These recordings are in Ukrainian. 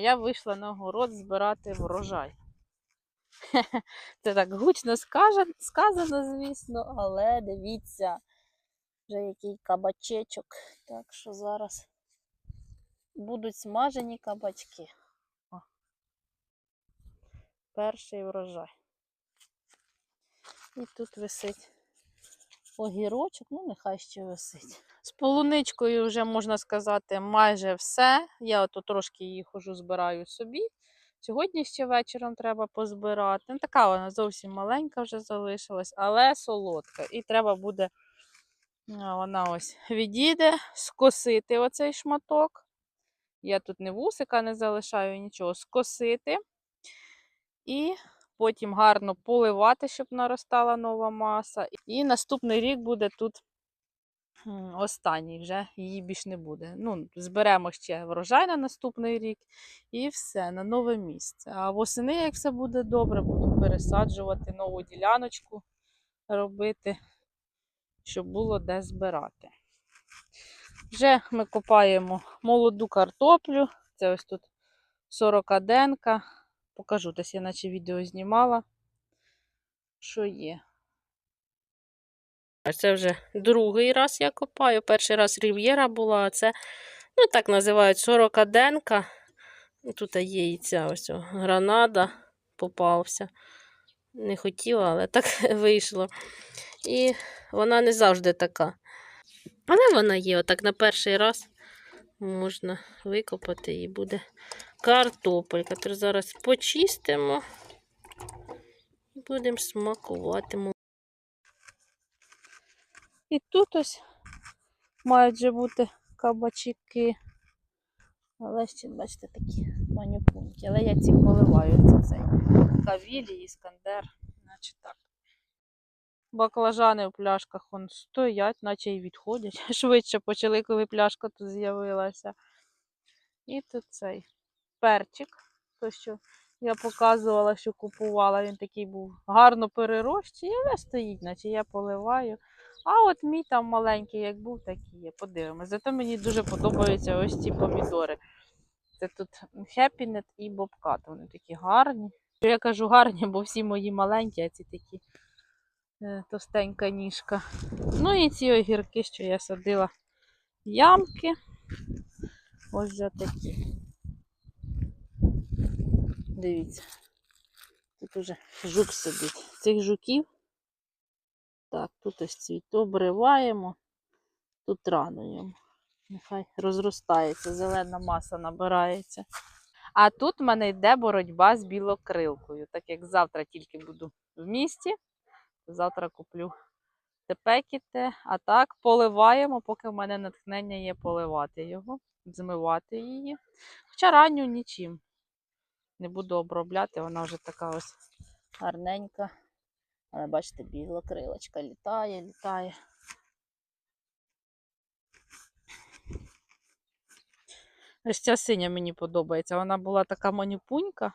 Я вийшла на город збирати врожай. Це так гучно сказано, звісно, але дивіться, вже який кабачечок. Так що зараз будуть смажені кабачки. О. Перший врожай. І тут висить огірочок, ну нехай ще висить. З полуничкою вже можна сказати майже все. Я ото трошки її хожу, збираю собі. Сьогодні ще вечором треба позбирати. Ну, така вона зовсім маленька вже залишилась, але солодка. І треба буде вона ось відійде, скосити оцей шматок. Я тут не вусика не залишаю нічого, скосити. І потім гарно поливати, щоб наростала нова маса. І наступний рік буде тут останній, вже її більш не буде. Ну, зберемо ще врожай на наступний рік і все, на нове місце. А восени, як все буде добре, буду пересаджувати нову діляночку, робити, щоб було де збирати. Вже ми копаємо молоду картоплю. Це ось тут 40 денка. Покажу, десь я наче відео знімала, що є. Це вже другий раз я копаю. Перший раз рів'єра була, це, ну так називають 40 денка. Тут є і ця ось гранада попався. Не хотіла, але так вийшло. І вона не завжди така. Але вона є, отак на перший раз можна викопати і буде картопелька. Тож зараз почистимо і будемо смакувати. І тут ось мають же бути кабачки. Але ще, бачите, такі манюпуньки. Але я ці поливаю. Це цей кавілі, іскандер, наче так. Баклажани в пляшках вон стоять, наче й відходять. Швидше почали, коли пляшка тут з'явилася. І тут цей перчик, то що я показувала, що купувала, він такий був гарно перерощий, але стоїть, наче я поливаю. А от мій там маленький, як був, так є. Подивимось. Зато мені дуже подобаються ось ці помідори. Це тут Happynet і Bobcat. Вони такі гарні. Я кажу гарні, бо всі мої маленькі, а ці такі е, товстенька ніжка. Ну і ці огірки, що я садила ямки. Ось такі. Дивіться. Тут уже жук сидить. Цих жуків. Так, тут ось цвіт обриваємо, тут рано йому. Нехай розростається, зелена маса набирається. А тут в мене йде боротьба з білокрилкою. Так як завтра тільки буду в місті, завтра куплю тепекіте. А так поливаємо, поки в мене натхнення є поливати його, змивати її. Хоча ранню нічим. Не буду обробляти, вона вже така ось гарненька. Але бачите, біла крилочка літає, літає. Ось ця синя мені подобається. Вона була така манюпунька.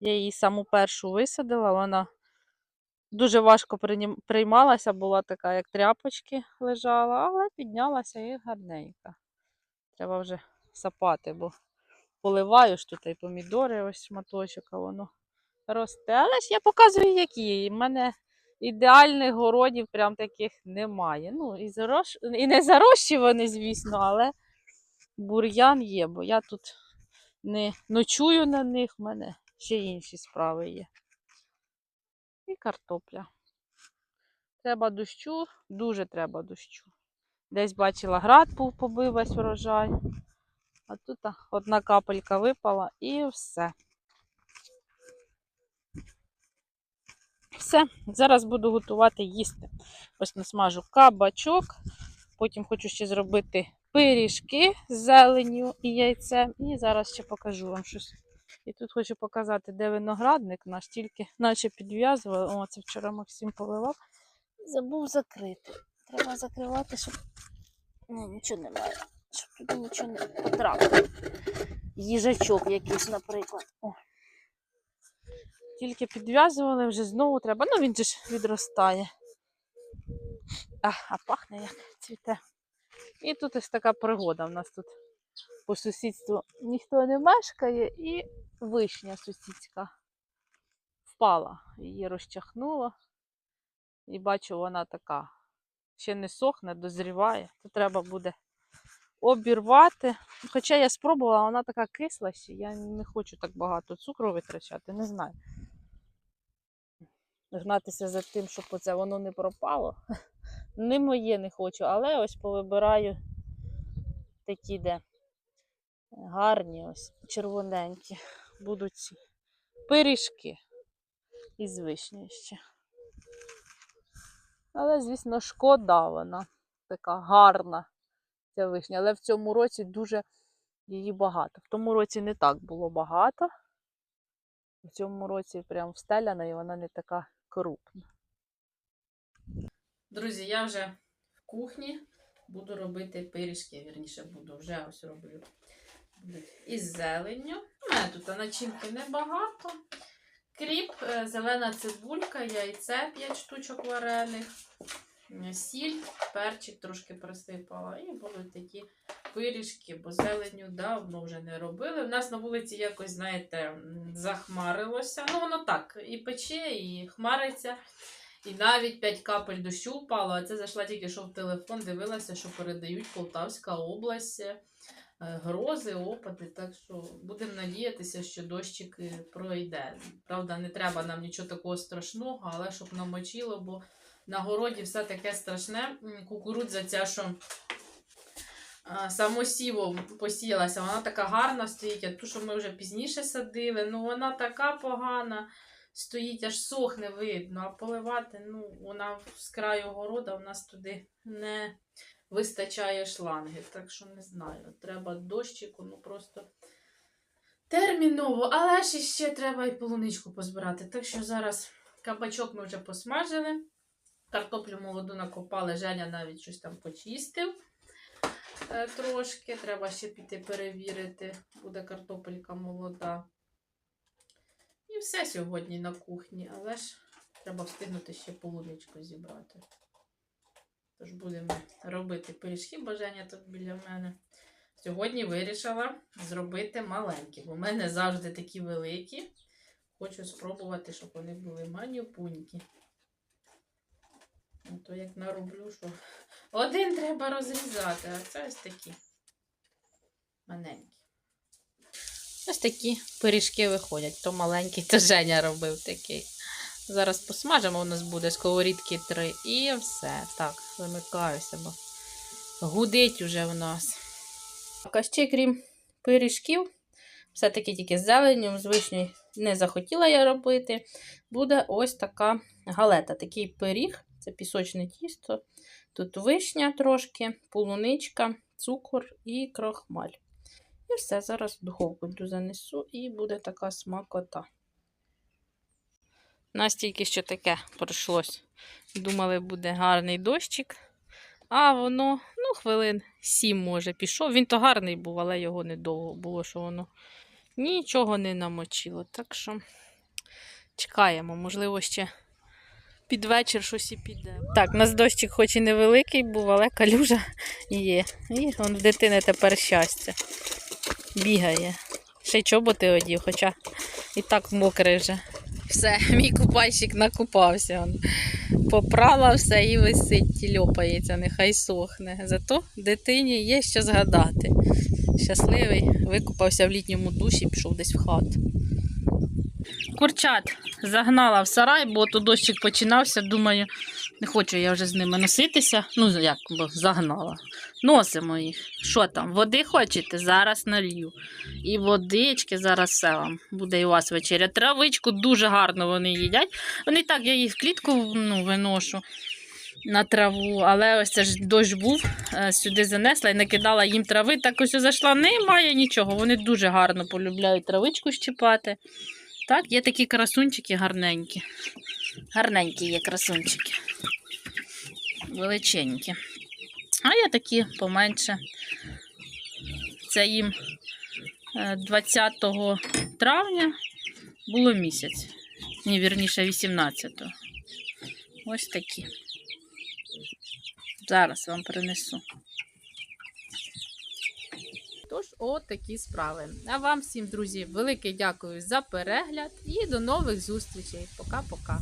Я її саму першу висадила, вона дуже важко приймалася, була така, як тряпочки лежала, але піднялася і гарненька. Треба вже сапати, бо поливаю ж тут і помідори, ось шматочок, а воно росте. Але ж я показую, які. У мене ідеальних городів прям таких немає. Ну, і, зарощ... і не зарощувані, звісно, але бур'ян є, бо я тут не ночую на них, в мене ще інші справи є. І картопля. Треба дощу, дуже треба дощу. Десь бачила град був, побив весь врожай. А тут одна капелька випала і все. Все, зараз буду готувати їсти. Ось насмажу кабачок. Потім хочу ще зробити пиріжки з зеленню і яйцем. І зараз ще покажу вам щось. І тут хочу показати, де виноградник наш, тільки наче підв'язували. О, це вчора Максим поливав. Забув закрити. Треба закривати, щоб ну, нічого немає. Щоб туди нічого не потрапило. Їжачок якийсь, наприклад. О. Тільки підв'язували, вже знову треба. Ну, він же ж відростає. А, а пахне як цвіте. І тут ось така пригода в нас тут по сусідству ніхто не мешкає, і вишня сусідська впала. Її розчахнуло. І бачу, вона така ще не сохне, дозріває. То треба буде обірвати. Хоча я спробувала, вона така кисла, що я не хочу так багато цукру витрачати, не знаю. Гнатися за тим, щоб оце воно не пропало. Не моє не хочу, але ось повибираю такі, де гарні, ось червоненькі. Будуть ці пиріжки із вишні ще. Але, звісно, шкода вона така гарна, ця вишня. Але в цьому році дуже її багато. В тому році не так було багато. В цьому році прям встеляна і вона не така крупна. Друзі, я вже в кухні буду робити пиріжки. Вірніше буду вже ось роблю. Із зеленню. У мене тут начинки небагато. Кріп, е, зелена цибулька, яйце 5 штучок варених, сіль, перчик трошки присипала. І будуть такі пиріжки, бо зеленю давно вже не робили. У нас на вулиці якось, знаєте, захмарилося. Ну, воно так, і пече, і хмариться. І навіть 5 капель дощу впало, а це зайшла тільки що в телефон, дивилася, що передають Полтавська область, е, грози, опади. Так що будемо надіятися, що дощик е, пройде. Правда, не треба нам нічого такого страшного, але щоб намочило, бо на городі все таке страшне. Кукурудза ця, що самосівом посіялася, вона така гарна стоїть, а ту, що ми вже пізніше садили, ну вона така погана стоїть, аж сохне видно, а поливати, ну, вона з краю города у нас туди не вистачає шланги. Так що не знаю. Треба дощику, ну просто терміново, але ж ще треба і полуничку позбирати. Так що зараз кабачок ми вже посмажили. Картоплю молоду накопали, Женя навіть щось там почистив е, трошки. Треба ще піти перевірити, буде картопелька молода. І все сьогодні на кухні, але ж треба встигнути ще полуничку зібрати. Тож будемо робити пиріжки, бажання тут біля мене. Сьогодні вирішила зробити маленькі, бо в мене завжди такі великі. Хочу спробувати, щоб вони були манюпунькі. Ну, то як нароблю, що один треба розрізати, а це ось такі маленькі. Ось такі пиріжки виходять. То маленький, то Женя робив такий. Зараз посмажимо, у нас буде сковорідки три і все. Так, вимикаюся, бо гудить уже в нас. А ще крім пиріжків, все-таки тільки з зеленню, з вишнею не захотіла я робити. Буде ось така галета, такий пиріг. Це пісочне тісто. Тут вишня трошки, полуничка, цукор і крохмаль. І все, зараз в духовку занесу і буде така смакота. Настільки що таке пройшлось. Думали, буде гарний дощик. А воно, ну, хвилин сім, може, пішов. Він то гарний був, але його недовго було, що воно нічого не намочило. Так що чекаємо, можливо, ще під вечір щось і піде. Так, у нас дощик хоч і невеликий був, але калюжа є. І вон в дитини тепер щастя. Бігає. Ще й чоботи одів, хоча і так мокрий вже. Все, мій купальщик накупався. Он. Попрала все і висить, і льопається, нехай сохне. Зато дитині є що згадати. Щасливий, викупався в літньому душі, пішов десь в хату. Курчат загнала в сарай, бо то дощик починався. Думаю, не хочу я вже з ними носитися. Ну, як бо загнала. Носимо їх. Що там? Води хочете? Зараз налью. І водички, зараз все вам буде і у вас вечеря. Травичку дуже гарно вони їдять. Вони так, я їх в клітку ну, виношу на траву, але ось це ж дощ був, е, сюди занесла і накидала їм трави. Так ось зайшла, немає нічого. Вони дуже гарно полюбляють травичку щипати. Так, є такі красунчики гарненькі. Гарненькі є красунчики. Величенькі. А є такі поменше. Це їм е, 20 травня було місяць. Ні, вірніше, 18-го. Ось такі. Зараз вам принесу. Тож, от такі справи. А вам всім, друзі, велике дякую за перегляд і до нових зустрічей. Пока-пока.